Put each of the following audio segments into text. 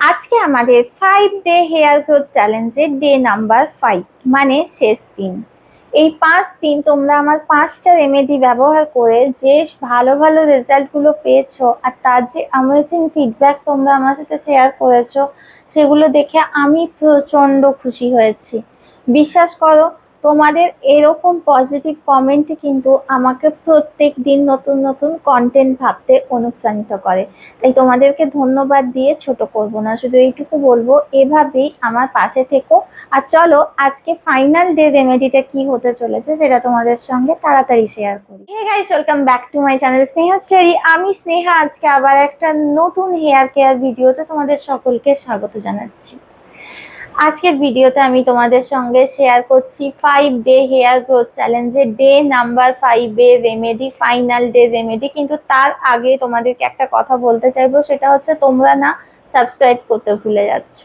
আজকে আমাদের five day hair growth চ্যালেঞ্জের ডে নাম্বার ফাইভ মানে শেষ দিন। এই পাঁচ দিন তোমরা আমার পাঁচটা রেমেডি ব্যবহার করে যে ভালো ভালো রেজাল্টগুলো পেয়েছ আর তার যে অ্যামেজিং ফিডব্যাক তোমরা আমার সাথে শেয়ার করেছ, সেগুলো দেখে আমি প্রচণ্ড খুশি হয়েছি। বিশ্বাস করো তোমাদের এরকম পজিটিভ কমেন্ট কিন্তু আমাকে প্রত্যেক দিন নতুন নতুন কন্টেন্ট ভাবতে অনুপ্রাণিত করে। তাই তোমাদেরকে ধন্যবাদ দিয়ে ছোট করব না, শুধু এইটুকু বলব, এভাবেই আমার পাশে থেকো। আর চলো, আজকে ফাইনাল ডে রেমেডিটা কি হতে চলেছে সেটা তোমাদের সঙ্গে তাড়াতাড়ি শেয়ার করি। Hey guys welcome back to my channel Sneha story আমি স্নেহা আজকে আবার একটা নতুন হেয়ার কেয়ার ভিডিওতে তোমাদের সকলকে স্বাগত জানাচ্ছি। আজকের ভিডিওতে আমি তোমাদের সঙ্গে শেয়ার করছি ফাইভ ডে হেয়ার গ্রোথ চ্যালেঞ্জের ডে নাম্বার ফাইভে রেমেডি ফাইনাল ডে রেমেডি কিন্তু তার আগে তোমাদেরকে একটা কথা বলতে চাইব, সেটা হচ্ছে তোমরা না সাবস্ক্রাইব করতে ভুলে যাচ্ছ।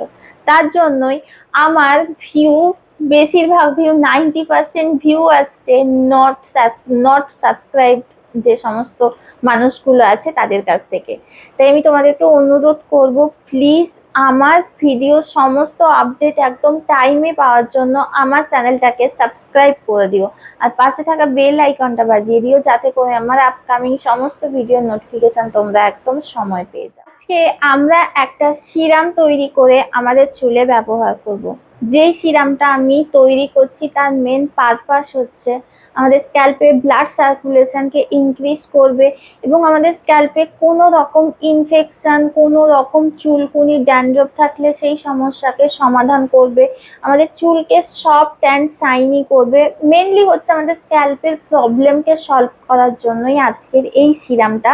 তার জন্যই আমার ভিউ বেশিরভাগ ভিউ নাইনটি পার্সেন্ট ভিউ আসছে নট নট সাবস্ক্রাইব যে সমস্ত মানুষগুলো আছে তাদের কাছ থেকে। তাই আমি তোমাদেরকে অনুরোধ করব প্লিজ আমার ভিডিও সমস্ত আপডেট একদম টাইমে পাওয়ার জন্য আমার চ্যানেলটাকে সাবস্ক্রাইব করে দিও। আর পাশে থাকা বেল আইকনটা বাজিয়ে দিও, যাতে করে আমার আপকামিং সমস্ত ভিডিওর নোটিফিকেশন তোমরা একদম সময় পেয়ে যাও। আজকে আমরা একটা সিরাম তৈরি করে আমাদের চুলে ব্যবহার করব। যেই সিরামটা আমি তৈরি করছি তার মেন পারপাস হচ্ছে আমাদের স্ক্যাল্পে ব্লাড সার্কুলেশনকে ইনক্রিজ করবে এবং আমাদের স্ক্যাল্পে কোনো রকম ইনফেকশন কোনো রকম চুলকুনি ড্যান্ড্রফ থাকলে সেই সমস্যাকে সমাধান করবে। আমাদের চুলকে সফট অ্যান্ড শাইনি করবে। মেনলি হচ্ছে আমাদের স্ক্যাল্পের প্রবলেমকে সলভ করার জন্যই আজকের এই সিরামটা।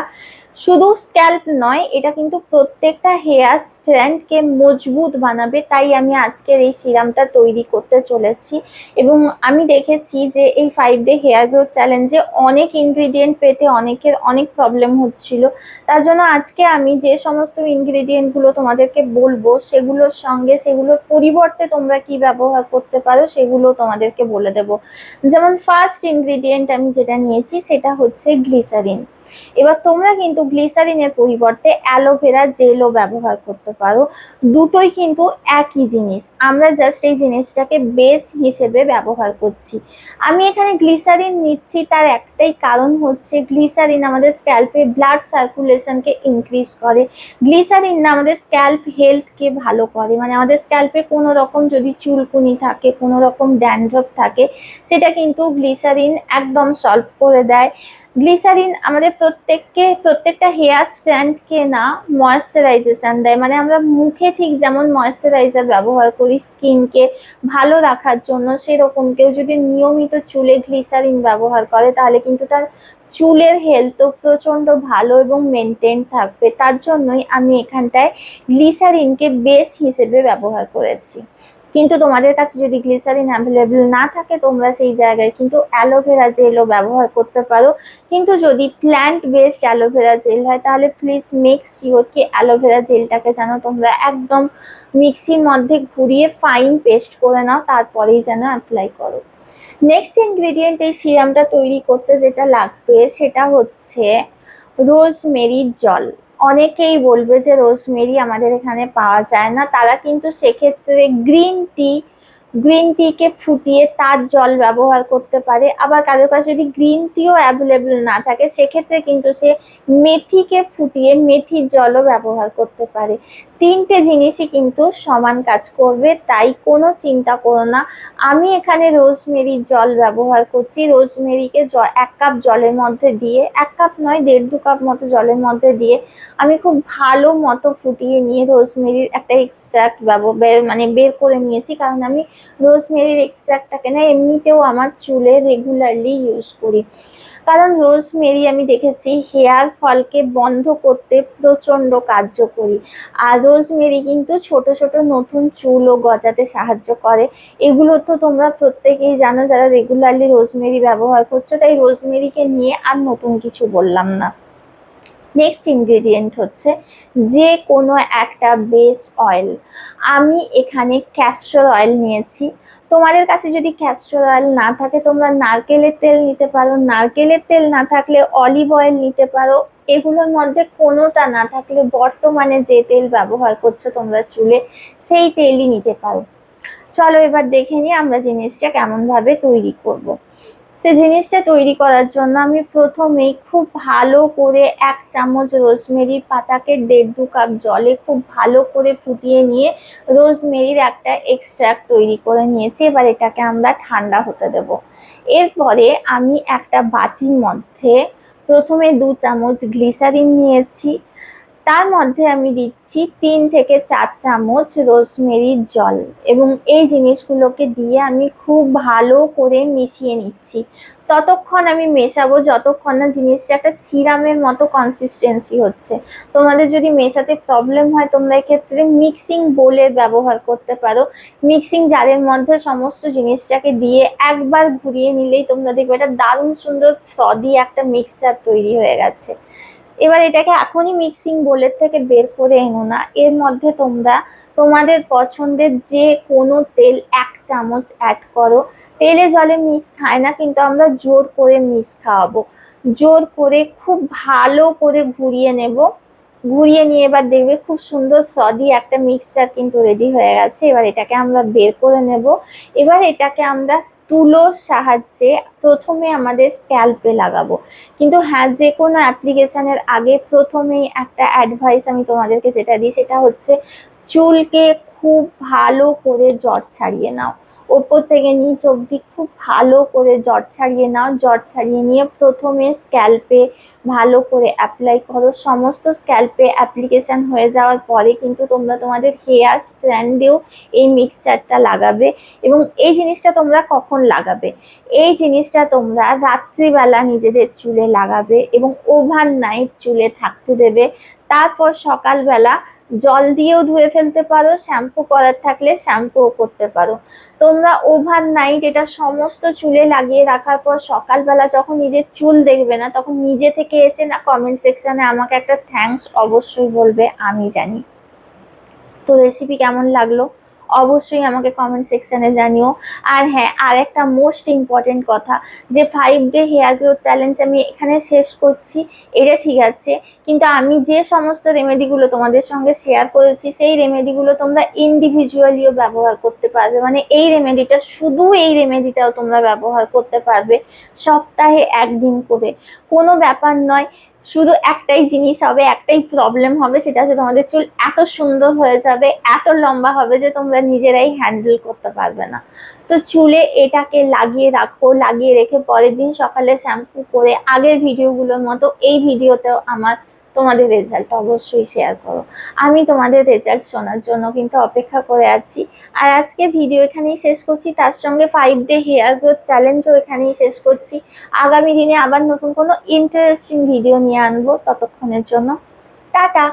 শুধু স্ক্যাল্প নয়, এটা কিন্তু প্রত্যেকটা হেয়ার স্ট্র্যান্ডকে মজবুত বানাবে, তাই আমি আজকের এই সিরামটা তৈরি করতে চলেছি। এবং আমি দেখেছি যে এই ফাইভ ডে হেয়ার গ্রোথ চ্যালেঞ্জে অনেক ইনগ্রিডিয়েন্ট পেতে অনেকের অনেক প্রবলেম হচ্ছিল। তার জন্য আজকে আমি যে সমস্ত ইনগ্রিডিয়েন্টগুলো তোমাদেরকে বলব, সেগুলোর সঙ্গে সেগুলোর পরিবর্তে তোমরা কি ব্যবহার করতে পারো, সেগুলো তোমাদেরকে বলে দেব। যেমন ফার্স্ট ইনগ্রিডিয়েন্ট আমি যেটা নিয়েছি, সেটা হচ্ছে গ্লিসারিন এবার তোমরা কিন্তু গ্লিসারিনের পরিবর্তে অ্যালোভেরা জেলও ব্যবহার করতে পারো। দুটোই কিন্তু একই জিনিস। আমরা জাস্ট এই জিনিসটাকে বেস হিসেবে ব্যবহার করছি। আমি এখানে গ্লিসারিন নিচ্ছি, তার একটাই কারণ হচ্ছে গ্লিসারিন আমাদের স্ক্যাল্পে ব্লাড সার্কুলেশনকে ইনক্রিজ করে। গ্লিসারিন না আমাদের স্ক্যাল্প হেলথকে ভালো করে। মানে আমাদের স্ক্যাল্পে কোনো রকম যদি চুলকুনি থাকে, কোনো রকম ড্যান্ড্রফ থাকে, সেটা কিন্তু গ্লিসারিন একদম সলভ করে দেয়। গ্লিসারিন আমাদের প্রত্যেককে, প্রত্যেকটা হেয়ার স্ট্যান্ডকে না ময়েশ্চারাইজেশন দেয়। মানে আমরা মুখে ঠিক যেমন ময়েশ্চারাইজার ব্যবহার করি, স্কিনকে ভালো রাখার জন্য সেরকম কেউ যদি নিয়মিত চুলে গ্লিসারিন ব্যবহার করে, তাহলে কিন্তু তার চুলের হেলথও প্রচণ্ড ভালো এবং মেনটেন থাকবে। তার জন্যই আমি এখানটায় গ্লিসারিনকে বেস হিসেবে ব্যবহার করেছি। কিন্তু তোমাদের কাছে যদি গ্লিসারিন অ্যাভেলেবেল না থাকে, তোমরা সেই জায়গায় কিন্তু অ্যালোভেরা জেলও ব্যবহার করতে পারো। কিন্তু যদি প্ল্যান্ট বেসড অ্যালোভেরা জেল হয়, তাহলে প্লিজ মেক শিওর কি অ্যালোভেরা জেলটাকে যেন তোমরা একদম মিক্সির মধ্যে ঘুরিয়ে ফাইন পেস্ট করে নাও, তারপরেই যেন অ্যাপ্লাই করো। নেক্সট ইনগ্রেডিয়েন্ট এই সিরামটা তৈরি করতে যেটা লাগবে, সেটা হচ্ছে রোজমেরির জল। অনেকেই বলবে যে রোজমেরি আমাদের এখানে পাওয়া যায় না। তারা কিন্তু সেক্ষেত্রে গ্রিন টি, গ্রিন টিকে ফুটিয়ে তার জল ব্যবহার করতে পারে। আবার কারোর কাছে যদি গ্রিন টিও অ্যাভেলেবেল না থাকে, সেক্ষেত্রে কিন্তু সে মেথিকে ফুটিয়ে মেথির জলও ব্যবহার করতে পারে। তিনটে জিনিসই কিন্তু সমান কাজ করবে, তাই কোনো চিন্তা করো না। আমি এখানে রোজমেরির জল ব্যবহার করছি। রোজমেরিকে এক কাপ জলের মধ্যে দিয়ে, এক কাপ নয়, দেড় দু কাপ মতো জলের মধ্যে দিয়ে আমি খুব ভালো মতো ফুটিয়ে নিয়ে রোজমেরির একটা এক্সট্রাক্ট ব্যবহার মানে বের করে নিয়েছি। কারণ আমি রোজমেরির এক্সট্রাক্টটাকে না, এমনিতেও আমার চুলে রেগুলারলি ইউজ করি। কারণ রোজমেরি আমি দেখেছি, হেয়ার ফলকে বন্ধ করতে প্রচণ্ড কার্যকরী। আর রোজমেরি কিন্তু ছোট ছোট নতুন চুলও গজাতে সাহায্য করে। এগুলো তো তোমরা প্রত্যেকেই জানো যারা রেগুলারলি রোজমেরি ব্যবহার করছ, তাই রোজমেরিকে নিয়ে আর নতুন কিছু বললাম না। নেক্সট ইনগ্রেডিয়েন্ট হচ্ছে যে কোনো একটা বেস অয়েল আমি এখানে ক্যাস্টর অয়েল নিয়েছি। তোমাদের কাছে যদি ক্যাস্টর অয়েল না থাকে, তোমরা নারকেলের তেল নিতে পারো। নারকেলের তেল না থাকলে অলিভ অয়েল নিতে পারো। এগুলোর মধ্যে কোনোটা না থাকলে বর্তমানে যে তেল ব্যবহার করছ তোমরা চুলে, সেই তেলই নিতে পারো। চলো এবার দেখে নিই আমরা জিনিসটা কেমনভাবে তৈরি করব। তো জিনিসটা তৈরি করার জন্য আমি প্রথমেই খুব ভালো করে এক চামচ রোজমেরির পাতাকে দেড় দু কাপ জলে খুব ভালো করে ফুটিয়ে নিয়ে রোজমেরির একটা এক্সট্রাক্ট তৈরি করে নিয়েছি। এবার এটাকে আমরা ঠান্ডা হতে দেব। এরপরে আমি একটা বাটির মধ্যে প্রথমে দু চামচ গ্লিসারিন নিয়েছি। তার মধ্যে আমি দিচ্ছি তিন থেকে চার চামচ রোজমেরির জল এবং এই জিনিসগুলোকে দিয়ে আমি খুব ভালো করে মিশিয়ে নিচ্ছি। ততক্ষণ আমি মেশাবো যতক্ষণ না জিনিসটা একটা সিরামের মতো কনসিস্টেন্সি হচ্ছে। তোমাদের যদি মেশাতে প্রবলেম হয়, তোমরা এক্ষেত্রে মিক্সিং বোলের ব্যবহার করতে পারো। মিক্সিং জারের মধ্যে সমস্ত জিনিসটাকে দিয়ে একবার ঘুরিয়ে নিলেই তোমরা দেখবে একটা দারুণ সুন্দর ফ্রদি একটা মিক্সচার তৈরি হয়ে গেছে। এবার এটাকে এখনই মিক্সিং বোলের থেকে বের করে এনো না। এর মধ্যে তোমরা তোমাদের পছন্দের যে কোনো তেল এক চামচ অ্যাড করো। তেলে জলে মিক্স খায় না, কিন্তু আমরা জোর করে মিক্স খাওয়াবো। জোর করে, খুব ভালো করে ঘুরিয়ে নেব। ঘুরিয়ে নিয়ে এবার দেখবে খুব সুন্দর ফ্রদি একটা মিক্সচার কিন্তু রেডি হয়ে গেছে। এবার এটাকে আমরা বের করে নেব। এবার এটাকে আমরা তুলোর সাহায্যে প্রথমে আমাদের স্ক্যাল্পে লাগাবো। কিন্তু হ্যাঁ যে কোনো অ্যাপ্লিকেশানের আগে প্রথমেই একটা অ্যাডভাইস আমি তোমাদেরকে যেটা দিই, সেটা হচ্ছে চুলকে খুব ভালো করে জট ছাড়িয়ে নাও। ওপর থেকে নিচ অবধি খুব ভালো করে জট ছাড়িয়ে নাও, জট ছাড়িয়ে নিয়ে প্রথমে স্ক্যাল্পে ভালো করে অ্যাপ্লাই করো। সমস্ত স্ক্যাল্পে অ্যাপ্লিকেশন হয়ে যাওয়ার পরে কিন্তু তোমরা তোমাদের হেয়ার স্ট্র্যান্ডেও এই মিক্সচারটা লাগাবে এবং এই জিনিসটা তোমরা কখন লাগাবে? এই জিনিসটা তোমরা রাত্রিবেলা নিজেদের চুলে লাগাবে এবং ওভার নাইট চুলে থাকতে দেবে। তারপর সকালবেলা জল দিয়েও ধুয়ে ফেলতে পারো শ্যাম্পু করার থাকলে শ্যাম্পুও করতে পারো। তোমরা ওভার নাইট এটা সমস্ত চুলে লাগিয়ে রাখার পর সকালবেলা যখন নিজের চুল দেখবে না, তখন নিজে থেকে এসে না কমেন্ট সেকশানে আমাকে একটা থ্যাংকস অবশ্যই বলবে, আমি জানি। তো রেসিপি কেমন লাগল? অবশ্যই আমাকে কমেন্ট সেকশানে জানিও। আর হ্যাঁ আর একটা মোস্ট ইম্পর্টেন্ট কথা, যে five day hair growth challenge আমি এখানে শেষ করছি, এটা ঠিক আছে, কিন্তু আমি যে সমস্ত রেমেডিগুলো তোমাদের সঙ্গে শেয়ার করেছি, সেই রেমেডিগুলো তোমরা ইন্ডিভিজুয়ালিও ব্যবহার করতে পারবে। মানে এই রেমেডিটা শুধু এই রেমেডিটাও তোমরা ব্যবহার করতে পারবে সপ্তাহে একদিন করে। কোনো ব্যাপার নয় শুধু একটাই জিনিস হবে, একটাই প্রবলেম হবে, সেটা হচ্ছে তোমাদের চুল এত সুন্দর হয়ে যাবে, এত লম্বা হবে যে তোমরা নিজেরাই হ্যান্ডেল করতে পারবে না। তো চুলে এটাকে লাগিয়ে রাখো, লাগিয়ে রেখে পরের দিন সকালে শ্যাম্পু করে আগের ভিডিওগুলোর মতো এই ভিডিওতেও আমার তোমাদের রেজাল্ট অবশ্যই শেয়ার করো। আমি তোমাদের রেজাল্ট শোনার জন্য কিন্তু অপেক্ষা করে আছি। আর আজকে ভিডিও এখানেই শেষ করছি। তার সঙ্গে ফাইভ ডে হেয়ার গ্রোথ চ্যালেঞ্জও এখানেই শেষ করছি। আগামী দিনে আবার নতুন কোনো ইন্টারেস্টিং ভিডিও নিয়ে আনব ততক্ষণের জন্য। টাটা!